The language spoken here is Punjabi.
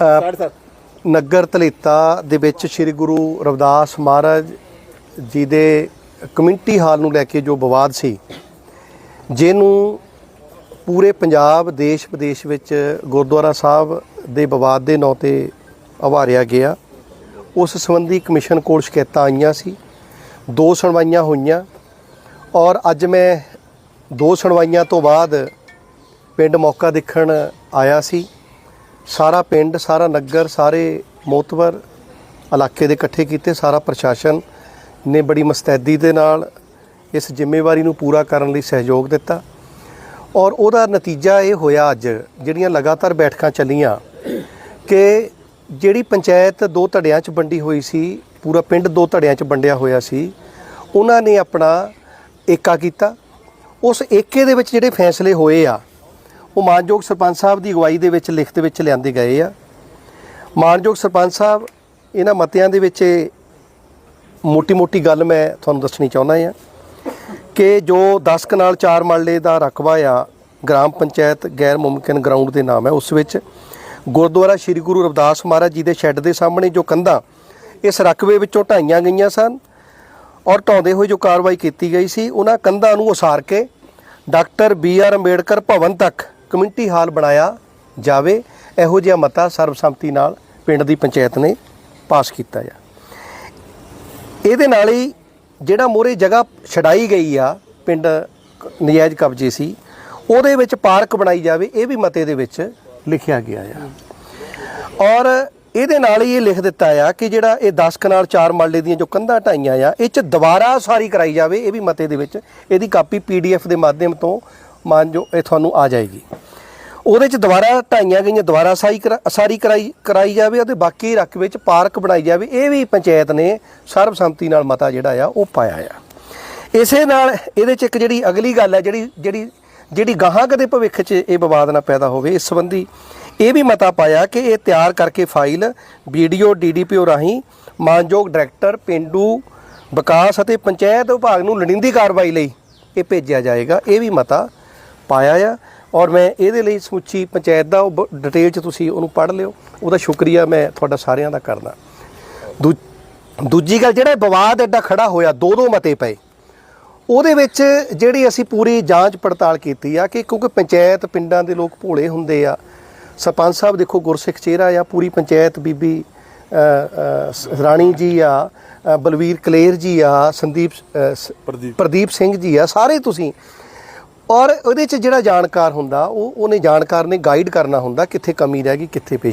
ਨਗਰ ਤਲੇਤਾ ਦੇ ਵਿੱਚ ਸ੍ਰੀ ਗੁਰੂ ਰਵਿਦਾਸ ਮਹਾਰਾਜ ਜੀ ਦੇ ਕਮਿਊਨਿਟੀ ਹਾਲ ਨੂੰ ਲੈ ਕੇ ਜੋ ਵਿਵਾਦ ਸੀ, ਜਿਹਨੂੰ ਪੂਰੇ ਪੰਜਾਬ, ਦੇਸ਼ ਵਿਦੇਸ਼ ਵਿੱਚ ਗੁਰਦੁਆਰਾ ਸਾਹਿਬ ਦੇ ਵਿਵਾਦ ਦੇ ਨਾਂ ਤੇ ਉਭਾਰਿਆ ਗਿਆ। ਉਸ ਸੰਬੰਧੀ ਕਮਿਸ਼ਨ ਕੋਲ ਸ਼ਿਕਾਇਤਾਂ ਆਈਆਂ ਸੀ, ਦੋ ਸੁਣਵਾਈਆਂ ਹੋਈਆਂ ਔਰ ਅੱਜ ਮੈਂ ਦੋ ਸੁਣਵਾਈਆਂ ਤੋਂ ਬਾਅਦ ਪਿੰਡ ਮੌਕਾ ਦੇਖਣ ਆਇਆ ਸੀ। ਸਾਰਾ ਪਿੰਡ, ਸਾਰਾ ਨਗਰ, ਸਾਰੇ ਮੋਤਵਰ ਇਲਾਕੇ ਦੇ ਇਕੱਠੇ ਕੀਤੇ, ਸਾਰਾ ਪ੍ਰਸ਼ਾਸਨ ਨੇ ਬੜੀ ਮਸਤੈਦੀ ਦੇ ਨਾਲ ਇਸ ਜ਼ਿੰਮੇਵਾਰੀ ਨੂੰ ਪੂਰਾ ਕਰਨ ਲਈ ਸਹਿਯੋਗ ਦਿੱਤਾ। ਔਰ ਉਹਦਾ ਨਤੀਜਾ ਇਹ ਹੋਇਆ ਅੱਜ, ਜਿਹੜੀਆਂ ਲਗਾਤਾਰ ਬੈਠਕਾਂ ਚੱਲੀਆਂ, ਕਿ ਜਿਹੜੀ ਪੰਚਾਇਤ ਦੋ ਧੜਿਆਂ 'ਚ ਵੰਡੀ ਹੋਈ ਸੀ, ਪੂਰਾ ਪਿੰਡ ਦੋ ਧੜਿਆਂ 'ਚ ਵੰਡਿਆ ਹੋਇਆ ਸੀ, ਉਹਨਾਂ ਨੇ ਆਪਣਾ ਏਕਾ ਕੀਤਾ। ਉਸ ਏਕੇ ਦੇ ਵਿੱਚ ਜਿਹੜੇ ਫੈਸਲੇ ਹੋਏ ਆ ਉਹ ਮਾਨਯੋਗ ਸਰਪੰਚ ਸਾਹਿਬ ਦੀ ਅਗਵਾਈ ਦੇ ਵਿੱਚ ਲਿਖਤ ਵਿੱਚ ਲਿਆਂਦੇ ਗਏ ਆ। ਮਾਨਯੋਗ ਸਰਪੰਚ ਸਾਹਿਬ, ਇਹਨਾਂ ਮਤਿਆਂ ਦੇ ਵਿੱਚ ਮੋਟੀ-ਮੋਟੀ ਗੱਲ ਮੈਂ ਤੁਹਾਨੂੰ ਦੱਸਣੀ ਚਾਹੁੰਦਾ ਆ ਕਿ ਜੋ 10 ਕਨਾਲ 4 ਮਰਲੇ ਦਾ ਰਕਬਾ ਆ, ਗ੍ਰਾਮ ਪੰਚਾਇਤ ਗੈਰ ਮੁਮਕਿਨ ਗਰਾਊਂਡ ਦੇ ਨਾਮ ਹੈ ਉਸ ਵਿੱਚ, ਗੁਰਦੁਆਰਾ ਸ੍ਰੀ ਗੁਰੂ ਰਵਿਦਾਸ ਮਹਾਰਾਜ ਜੀ ਦੇ ਸ਼ੈੱਡ ਦੇ ਸਾਹਮਣੇ ਜੋ ਕੰਧਾਂ, ਇਸ ਰਕਬੇ ਵਿੱਚੋਂ ਢਾਈਆਂ ਗਈਆਂ ਸਨ ਔਰ ਢਾਉਂਦੇ ਹੋਏ ਜੋ ਕਾਰਵਾਈ ਕੀਤੀ ਗਈ ਸੀ, ਉਹਨਾਂ ਕੰਧਾਂ ਨੂੰ ਉਸਾਰ ਕੇ doctor B R Ambedkar Bhawan ਤੱਕ ਕਮਿਊਨਿਟੀ ਹਾਲ ਬਣਾਇਆ ਜਾਵੇ, ਇਹੋ ਜਿਹਾ ਮਤਾ ਸਰਬਸੰਮਤੀ ਨਾਲ ਪਿੰਡ ਦੀ ਪੰਚਾਇਤ ਨੇ ਪਾਸ ਕੀਤਾ ਆ। ਇਹਦੇ ਨਾਲ ਹੀ ਜਿਹੜਾ ਮੋਰੇ ਜਗ੍ਹਾ ਛਡਾਈ ਗਈ ਆ, ਪਿੰਡ ਨਜਾਇਜ਼ ਕਬਜ਼ੇ ਸੀ, ਉਹਦੇ ਵਿੱਚ ਪਾਰਕ ਬਣਾਈ ਜਾਵੇ, ਇਹ ਵੀ ਮਤੇ ਦੇ ਵਿੱਚ ਲਿਖਿਆ ਗਿਆ ਆ। ਔਰ ਇਹਦੇ ਨਾਲ ਹੀ ਇਹ ਲਿਖ ਦਿੱਤਾ ਆ ਕਿ ਜਿਹੜਾ ਇਹ 10 ਕਨਾਲ 4 ਮਰਲੇ ਦੀਆਂ ਜੋ ਕੰਧਾਂ ਢਾਈਆਂ ਆ, ਇਹ ਚ ਦੁਬਾਰਾ ਸਾਰੀ ਕਰਾਈ ਜਾਵੇ, ਇਹ ਵੀ ਮਤੇ ਦੇ ਵਿੱਚ, ਇਹਦੀ ਕਾਪੀ ਪੀਡੀਐਫ ਦੇ ਮਾਧਿਅਮ ਤੋਂ ਮਾਨ ਜੋ ਇਹ ਤੁਹਾਨੂੰ ਆ ਜਾਏਗੀ। ਉਹਦੇ ਚ ਦੁਬਾਰਾ ਢਾਈਆਂ ਗਈਆਂ, ਦੁਬਾਰਾ ਸਾਈ ਕਰਾ- ਸਾਰੀ ਕਰਾਈ ਕਰਾਈ ਜਾਵੇ ਅਤੇ ਬਾਕੀ ਰਕਬੇ ਚ ਪਾਰਕ ਬਣਾਈ ਜਾਵੇ, ਇਹ ਵੀ ਪੰਚਾਇਤ ਨੇ ਸਰਬਸੰਮਤੀ ਨਾਲ ਮਤਾ ਜਿਹੜਾ ਆ, ਉਹ ਪਾਇਆ ਆ। ਇਸੇ ਨਾਲ ਇਹਦੇ ਚ ਇੱਕ ਜਿਹੜੀ ਅਗਲੀ ਗੱਲ ਹੈ, ਜਿਹੜੀ ਜਿਹੜੀ ਜਿਹੜੀ ਗਾਹਾਂ ਕਦੇ ਭਵਿੱਖ 'ਚ ਇਹ ਵਿਵਾਦ ਨਾ ਪੈਦਾ ਹੋਵੇ, ਇਸ ਸੰਬੰਧੀ ਇਹ ਵੀ ਮਤਾ ਪਾਇਆ ਕਿ ਇਹ ਤਿਆਰ ਕਰਕੇ ਫਾਈਲ ਵੀਡੀਓ ਡੀਡੀਪੀਓ ਰਾਹੀਂ ਮਾਨਯੋਗ ਡਾਇਰੈਕਟਰ, ਪਿੰਡੂ, ਵਿਕਾਸ ਅਤੇ ਪੰਚਾਇਤ ਵਿਭਾਗ ਨੂੰ ਲੋੜੀਂਦੀ ਕਾਰਵਾਈ ਲਈ ਇਹ ਭੇਜਿਆ ਜਾਏਗਾ, ਇਹ ਵੀ ਮਤਾ ਪਾਇਆ ਆ ਔਰ ਮੈਂ ਇਹਦੇ ਲਈ ਸਮੁੱਚੀ ਪੰਚਾਇਤ ਦਾ ਉਹ ਡਿਟੇਲ 'ਚ ਤੁਸੀਂ ਉਹਨੂੰ ਪੜ੍ਹ ਲਿਓ ਉਹਦਾ ਸ਼ੁਕਰੀਆ ਮੈਂ ਤੁਹਾਡਾ ਸਾਰਿਆਂ ਦਾ ਕਰਦਾ। ਦੂਜੀ ਗੱਲ ਜਿਹੜਾ ਵਿਵਾਦ ਐਡਾ ਖੜਾ ਹੋਇਆ ਦੋ ਦੋ ਮਤੇ ਪਏ ਉਹਦੇ ਵਿੱਚ ਜਿਹੜੀ ਅਸੀਂ ਪੂਰੀ ਜਾਂਚ ਪੜਤਾਲ ਕੀਤੀ ਆ ਕਿ ਕਿਉਂਕਿ ਪੰਚਾਇਤ ਪਿੰਡਾਂ ਦੇ ਲੋਕ ਭੋਲੇ ਹੁੰਦੇ ਆ ਸਰਪੰਚ ਸਾਹਿਬ ਦੇਖੋ ਗੁਰਸਿੱਖ ਚਿਹਰਾ ਆ ਪੂਰੀ ਪੰਚਾਇਤ ਬੀਬੀ ਰਾਣੀ ਜੀ ਆ ਬਲਵੀਰ ਕਲੇਰ ਜੀ ਆ ਸੰਦੀਪ ਪ੍ਰਦੀਪ ਸਿੰਘ ਜੀ ਆ ਸਾਰੇ ਤੁਸੀਂ ਔਰ ਉਹਦੇ ਚ ਜਿਹੜਾ ਜਾਣਕਾਰ ਹੁੰਦਾ, ਉਹ, ਉਹਨੇ ਜਾਣਕਾਰ ਨੇ ਗਾਈਡ ਕਰਨਾ ਹੁੰਦਾ ਕਿੱਥੇ ਕਮੀ ਰਹਿ ਗਈ, ਕਿੱਥੇ ਪੇਸ਼